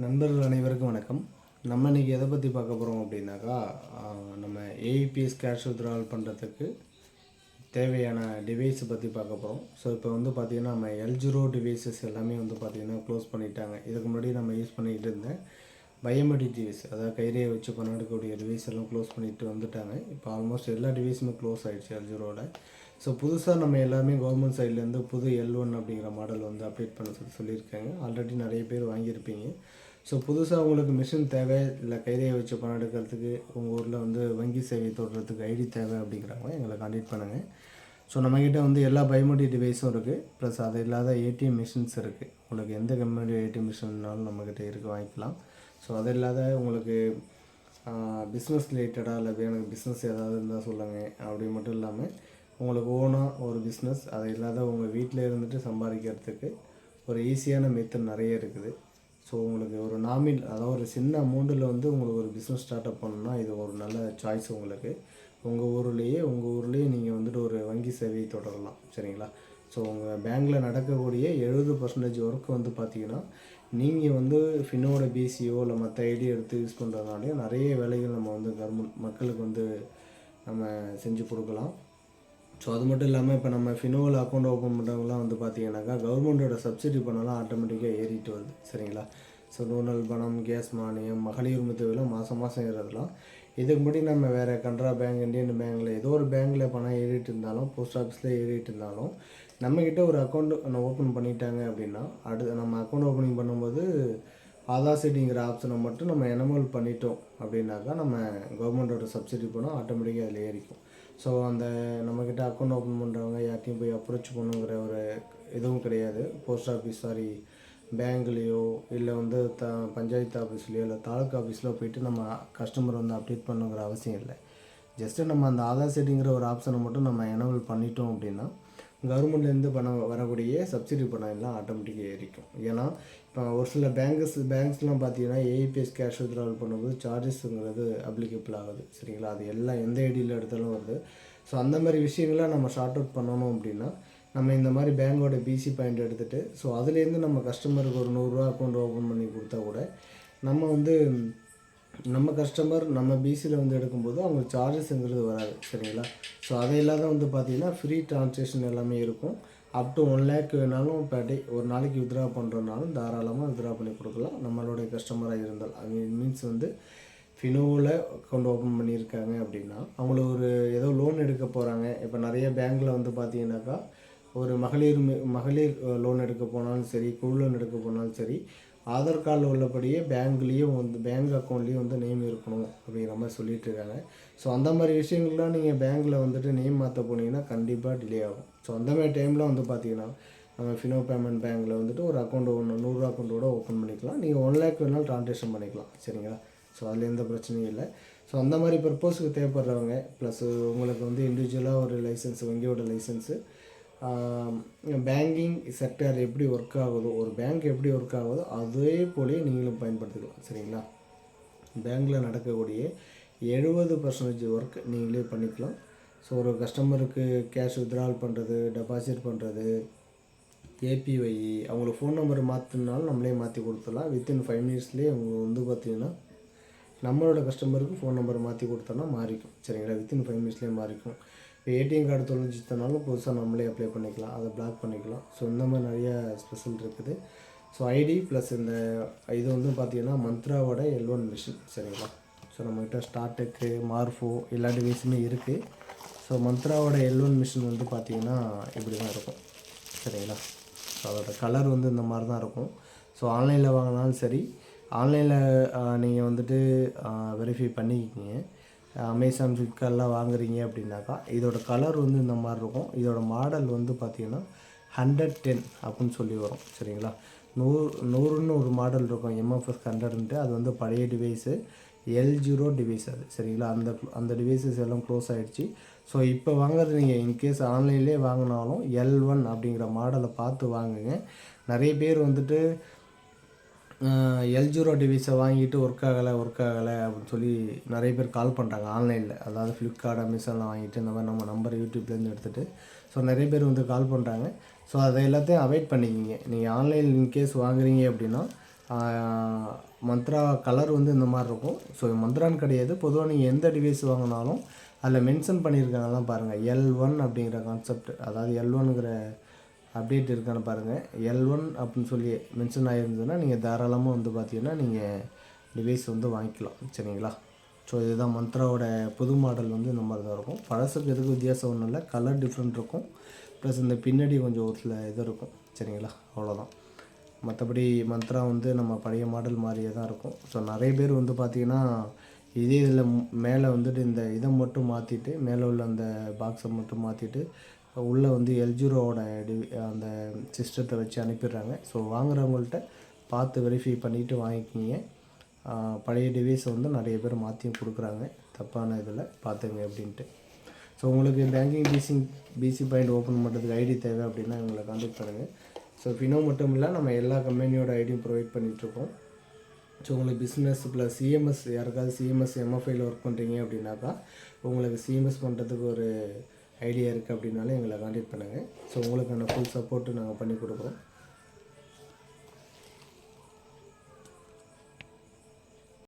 நண்பர்கள் அனைவருக்கும் வணக்கம். நம்ம இன்றைக்கி எதை பற்றி பார்க்க போகிறோம் அப்படின்னாக்கா நம்ம ஏஇபிஎஸ் கேஷ் வித்ரால் பண்ணுறதுக்கு தேவையான டிவைஸை பற்றி பார்க்க போகிறோம் ஸோ இப்போ வந்து பார்த்திங்கன்னா நம்ம எல்ஜிரோ டிவைசஸ் எல்லாமே வந்து பார்த்திங்கன்னா க்ளோஸ் பண்ணிட்டாங்க. இதுக்கு முன்னாடி நம்ம யூஸ் பண்ணிக்கிட்டு இருந்தேன். பயோமெட்ரிக் டிவைஸ் அதாவது கைரேயை வச்சு பண்ணக்கூடிய டிவைஸ் எல்லாம் க்ளோஸ் பண்ணிட்டு வந்துட்டாங்க. இப்போ ஆல்மோஸ்ட் எல்லா டிவைஸுமே க்ளோஸ் ஆகிடுச்சு எல்ஜிரோட ஸோ புதுசாக நம்ம எல்லாமே கவர்மெண்ட் சைட்லேருந்து புது எல் ஒன் அப்படிங்கிற மாடல் வந்து அப்டேட் பண்ண சொல்லி சொல்லியிருக்காங்க. ஆல்ரெடி நிறைய பேர் வாங்கியிருப்பீங்க. ஸோ புதுசாக உங்களுக்கு மிஷின் தேவை இல்லை கைதையை வச்சு பணம் எடுக்கிறதுக்கு உங்கள் ஊரில் வந்து வங்கி சேவை தொடர்றதுக்கு ஐடி தேவை அப்படிங்கிறவங்க எங்களை கான்டாக்ட் பண்ணுங்கள் ஸோ நம்மக்கிட்ட வந்து எல்லா பயோமெட்ரிக் டிவைஸும் இருக்குது ப்ளஸ் அது இல்லாத ஏடிஎம் மிஷின்ஸ் இருக்குது உங்களுக்கு எந்த கம்பெனி ஏடிஎம் மிஷின்னாலும் நம்மக்கிட்ட இருக்க வாங்கிக்கலாம். ஸோ அது இல்லாத உங்களுக்கு பிஸ்னஸ் ரிலேட்டடாக இல்லை எனக்கு பிஸ்னஸ் ஏதாவது இருந்தால் சொல்லுங்கள் அப்படி மட்டும் இல்லாமல் உங்களுக்கு ஓனாக ஒரு பிஸ்னஸ் அது இல்லாத உங்கள் வீட்டில் இருந்துட்டு சம்பாதிக்கிறதுக்கு ஒரு ஈஸியான மெத்தட் நிறைய இருக்குது. ஸோ உங்களுக்கு ஒரு நாமின் அதாவது ஒரு சின்ன அமௌண்ட்டில் வந்து உங்களுக்கு ஒரு பிஸ்னஸ் ஸ்டார்ட் அப் பண்ணணும்னா இது ஒரு நல்ல சாய்ஸ் உங்களுக்கு. உங்கள் ஊர்லேயே உங்கள் ஊர்லேயே நீங்கள் வந்துட்டு ஒரு வங்கி சேவையை தொடரலாம் சரிங்களா? ஸோ உங்கள் பேங்க்கில் நடக்கக்கூடிய எழுபது பர்சன்டேஜ் ஒர்க் வந்து பார்த்தீங்கன்னா நீங்கள் வந்து ஃபின்னோட பிசிஓ இல்லை மற்ற ஐடி எடுத்து யூஸ் பண்ணுறதுனாலையும் நிறைய வேலைகள் நம்ம வந்து கவர்மெண்ட் மக்களுக்கு வந்து நம்ம செஞ்சு கொடுக்கலாம். ஸோ அது மட்டும் இல்லாமல் இப்போ நம்ம ஃபினோவில் அக்கௌண்ட் ஓப்பன் பண்ணுறவங்களாம் வந்து பார்த்தீங்கன்னாக்கா கவர்மெண்ட்டோட சப்சிடி பணம்லாம் ஆட்டோமேட்டிக்காக ஏறிட்டு வருது சரிங்களா? ஸோ நூல் பணம் கேஸ் மானியம் மகளிர் உரிமைத்தொகைலாம் மாதம் மாதம் ஏறதெல்லாம் இதுக்கு முன்னாடி நம்ம வேறு கனரா பேங்க் இந்தியன் பேங்க்கில் ஏதோ ஒரு பேங்க்கில் பணம் ஏறிட்டு இருந்தாலும் போஸ்ட் ஆஃபீஸில் ஏறிட்டு இருந்தாலும் நம்மக்கிட்ட ஒரு அக்கௌண்ட் ஓப்பன் பண்ணிட்டாங்க அப்படின்னா அடுத்து நம்ம அக்கௌண்ட் ஓப்பனிங் பண்ணும்போது ஆதார் சீட்டிங்கிற ஆப்ஷனை மட்டும் நம்ம எனமல் பண்ணிட்டோம் அப்படின்னாக்கா நம்ம கவர்மெண்ட்டோட சப்சிடி பணம் ஆட்டோமேட்டிக்காக அதில் ஏறிக்கும். ஸோ அந்த நம்மக்கிட்ட அக்கௌண்ட் ஓப்பன் பண்ணுறவங்க யார்ட்டையும் போய் அப்ரோச் பண்ணுங்கிற ஒரு இதுவும் கிடையாது. போஸ்ட் ஆஃபீஸ் சாரி பேங்க்லேயோ இல்லை வந்து த பஞ்சாயத்து ஆஃபீஸ்லேயோ இல்லை தாலுக்கா ஆஃபீஸில் போயிட்டு நம்ம கஸ்டமர் வந்து அப்டேட் பண்ணுங்கிற அவசியம் இல்லை. ஜஸ்ட்டு நம்ம அந்த ஆதார் செட்டிங்கிற ஒரு ஆப்ஷனை மட்டும் நம்ம எனபிள் பண்ணிட்டோம் அப்படின்னா கவர்மெண்ட்லேருந்து பணம் வரக்கூடிய சப்சிடி பணம் எல்லாம் ஆட்டோமேட்டிக்காக ஏறிக்கும். ஏன்னா இப்போ ஒரு சில பேங்க்ஸ் பேங்க்ஸ்லாம் பார்த்தீங்கன்னா ஏஐபிஎஸ் கேஷ் வித்ராவல் பண்ணும்போது சார்ஜஸ்ங்கிறது அப்ளிகபிள் ஆகுது. சரிங்களா? அது எல்லாம் எந்த ஐடியில் எடுத்தாலும் வருது. ஸோ அந்த மாதிரி விஷயங்களாம் நம்ம ஷார்ட் அவுட் பண்ணணும் அப்படின்னா நம்ம இந்த மாதிரி பேங்கோட பிசி பாயிண்ட் எடுத்துகிட்டு ஸோ அதுலேருந்து நம்ம கஸ்டமருக்கு ஒரு நூறுரூவா அக்கௌண்ட் ஓப்பன் பண்ணி கொடுத்தா கூட நம்ம வந்து நம்ம கஸ்டமர் நம்ம பிசியில் வந்து எடுக்கும்போது அவங்க சார்ஜஸ்ங்கிறது வராது சரிங்களா? ஸோ அதை இல்லாத வந்து பார்த்தீங்கன்னா ஃப்ரீ ட்ரான்சாக்ஷன் எல்லாமே இருக்கும். அப் டு ஒன் லேக் வேணாலும் பர் டே ஒரு நாளைக்கு வித்ட்ரா பண்ணுறதுனாலும் தாராளமாக வித்ட்ரா பண்ணி கொடுக்கலாம். நம்மளுடைய கஸ்டமராக இருந்தால். அது மீன்ஸ் வந்து ஃபினோவில் அக்கௌண்ட் ஓப்பன் பண்ணியிருக்காங்க அப்படின்னா அவங்களுக்கு ஒரு ஏதோ லோன் எடுக்க போகிறாங்க இப்போ நிறைய பேங்க்கில் வந்து பார்த்தீங்கன்னாக்கா ஒரு மகளிர் மி- மகளிர் லோன் எடுக்க போனாலும் சரி குழு லோன் எடுக்க போனாலும் சரி ஆதார் கார்டில் உள்ளபடியே பேங்க்லேயும் வந்து பேங்க் அக்கௌண்ட்லேயும் வந்து நேம் இருக்கணும் அப்படிங்கிற மாதிரி சொல்லிட்டு இருக்காங்க. ஸோ அந்த மாதிரி விஷயங்கள்லாம் நீங்கள் பேங்க்கில் வந்துட்டு நேம் மாற்ற போனீங்கன்னா கண்டிப்பாக டிலே ஆகும். ஸோ அந்த மாதிரி டைமில் வந்து பார்த்தீங்கன்னா நம்ம ஃபினோ பேமெண்ட் பேங்க்கில் வந்துட்டு ஒரு அக்கௌண்ட் ஒன்று நூறுரூவா அக்கௌண்ட்டோட ஓப்பன் பண்ணிக்கலாம். நீங்கள் ஒன் லேக் வேணாலும் ட்ரான்ஸாக்ஷன் பண்ணிக்கலாம் சரிங்களா? ஸோ அதில் எந்த பிரச்சனையும் இல்லை. ஸோ அந்த மாதிரி பர்பஸுக்கு தேவைப்படுறவங்க ப்ளஸ் உங்களுக்கு வந்து இண்டிவிஜுவலாக ஒரு லைசன்ஸ் வங்கியோட லைசன்ஸு பேங்கிங் செக்டர் எப்படி ஒர்க் ஆகுதோ ஒரு பேங்க் எப்படி ஒர்க் ஆகுதோ அதே போலயே நீங்களும் பயன்படுத்திக்கலாம் சரிங்களா? பேங்க்கில் நடக்கக்கூடிய எழுபது பர்சன்டேஜ் ஒர்க் நீங்களே பண்ணிக்கலாம். ஸோ ஒரு கஸ்டமருக்கு கேஷ் வித்ட்ரால் பண்ணுறது டெபாசிட் பண்ணுறது ஏபிஒய் அவங்களுக்கு ஃபோன் நம்பர் மாற்றினாலும் நம்மளே மாற்றி கொடுத்துடலாம். வித்தின் ஃபைவ் மினிட்ஸ்லேயே அவங்க வந்து பார்த்திங்கன்னா நம்மளோட கஸ்டமருக்கு ஃபோன் நம்பர் மாற்றி கொடுத்தோன்னா மாறிக்கும் சரிங்களா? வித்தின் ஃபைவ் மினிட்ஸ்லேயே மாறிக்கும். இப்போ ஏடிஎம் கார்டு தொலைஞ்சித்தனாலும் புதுசாக நம்மளே அப்ளை பண்ணிக்கலாம். அதை பிளாக் பண்ணிக்கலாம். ஸோ இந்த மாதிரி நிறைய ஸ்பெஷல் இருக்குது. ஸோ ஐடி ப்ளஸ் இந்த இது வந்து பார்த்திங்கன்னா மந்த்ராவோட எல் ஒன் மிஷின் சரிங்களா? ஸோ நம்மக்கிட்ட ஸ்டார்டெக்கு மார்ஃபோ எல்லா டிவைஸுமே இருக்குது ஸோ மந்த்ராவோட எல் ஒன் மிஷின் வந்து பார்த்திங்கன்னா இப்படி தான் இருக்கும். சரிங்களா? ஸோ அதோட கலர் வந்து இந்த மாதிரி தான் இருக்கும் ஸோ ஆன்லைனில் வாங்கினாலும் சரி ஆன்லைனில் நீங்கள் வந்துட்டு வெரிஃபை பண்ணிக்கிங்க. அமேசான் ஃப்ளிப்கார்ட்லாம் வாங்குறீங்க அப்படின்னாக்கா இதோட கலர் வந்து இந்த மாதிரி இருக்கும். இதோட மாடல் வந்து பார்த்தீங்கன்னா ஹண்ட்ரட் டென் அப்படின்னு சொல்லி வரும். சரிங்களா? நூறு நூறுன்னு ஒரு மாடல் இருக்கும். எம்எஃப்எஸ் ஹண்ட்ரட்ன்ட்டு அது வந்து பழைய டிவைஸு எல் ஜீரோ டிவைஸ் அது. சரிங்களா? அந்த அந்த டிவைசஸ் எல்லாம் க்ளோஸ் ஆகிடுச்சு ஸோ இப்போ வாங்குறது நீங்கள் இன்கேஸ் ஆன்லைன்லேயே வாங்கினாலும் எல் ஒன் அப்படிங்கிற மாடலை பார்த்து வாங்குங்க. நிறைய பேர் வந்துட்டு எல் ஜீரோ டிவைஸை வாங்கிட்டு ஒர்க் ஆகலை ஒர்க் ஆகலை அப்படின்னு சொல்லி நிறைய பேர் கால் பண்ணுறாங்க ஆன்லைனில் அதாவது ஃப்ளிப்கார்ட் அமேசானில் வாங்கிட்டு இந்த மாதிரி நம்ம நம்பர் யூடியூப்லேருந்து எடுத்துகிட்டு ஸோ நிறைய பேர் வந்து கால் பண்ணுறாங்க ஸோ அதை எல்லாத்தையும் அவாய்ட் பண்ணிக்கிங்க. நீங்கள் ஆன்லைன் இன்கேஸ் வாங்குறீங்க அப்படின்னா மந்த்ரா கலர் வந்து இந்த மாதிரி இருக்கும். ஸோ மந்த்ரான்னு கிடையாது. பொதுவாக நீங்கள் எந்த டிவைஸ் வாங்கினாலும் அதில் மென்ஷன் பண்ணியிருக்காங்கலாம் பாருங்கள் எல் ஒன் அப்படிங்கிற கான்செப்ட் அதாவது எல் ஒன்னுங்கிற அப்டேட் இருக்கான்னு பாருங்கள் எல் ஒன் அப்படின்னு சொல்லி மென்ஷன் ஆகிருந்ததுன்னா நீங்கள் தாராளமாக வந்து பார்த்தீங்கன்னா நீங்கள் டிவைஸ் வந்து வாங்கிக்கலாம். சரிங்களா? ஸோ இதுதான் மந்த்ராவோட புது மாடல் வந்து இந்த மாதிரி தான் இருக்கும். பழசுக்கு எதுக்கு வித்தியாசம் ஒன்றும் இல்லை. கலர் டிஃப்ரெண்ட் இருக்கும். ப்ளஸ் இந்த பின்னாடி கொஞ்சம் ஒரு சில இது இருக்கும். சரிங்களா? அவ்வளோதான் மற்றபடி மந்த்ரா வந்து நம்ம பழைய மாடல் மாதிரியே தான் இருக்கும். ஸோ நிறைய பேர் வந்து பார்த்திங்கன்னா இதே இதில் மேலே வந்துட்டு இந்த இதை மட்டும் மாற்றிட்டு மேலே உள்ள அந்த பாக்ஸை மட்டும் மாற்றிட்டு உள்ளே வந்து எல்ஜிரோவோட டி அந்த சிஸ்டத்தை வச்சு அனுப்பிடுறாங்க. ஸோ வாங்குறவங்கள்ட்ட பார்த்து வெரிஃபை பண்ணிவிட்டு வாங்கிக்கிங்க. பழைய டிவைஸை வந்து நிறைய பேர் மாற்றியும் கொடுக்குறாங்க. தப்பான இதில் பார்த்துங்க அப்படின்ட்டு. ஸோ உங்களுக்கு banking PC PC point open பண்ணுறதுக்கு ஐடி தேவை அப்படின்னா எங்களை கான்டாக்ட் பண்ணுங்கள் ஸோ ஃபினோ மட்டும் இல்லை நம்ம எல்லா கம்பெனியோட ஐடியும் ப்ரொவைட் பண்ணிகிட்ருக்கோம் ஸோ உங்களுக்கு பிஸ்னஸ் ப்ளஸ் சிஎம்எஸ் யாருக்காவது சிஎம்எஸ் எம்எஃப்ஐயில் ஒர்க் பண்ணுறீங்க அப்படின்னாக்கா உங்களுக்கு சிஎம்எஸ் பண்ணுறதுக்கு ஒரு ஐடியா இருக்குது அப்படின்னாலும் எங்களை கான்டாக்ட் பண்ணுங்கள் ஸோ உங்களுக்கான ஃபுல் சப்போர்ட்டு நாங்கள் பண்ணி கொடுக்குறோம்.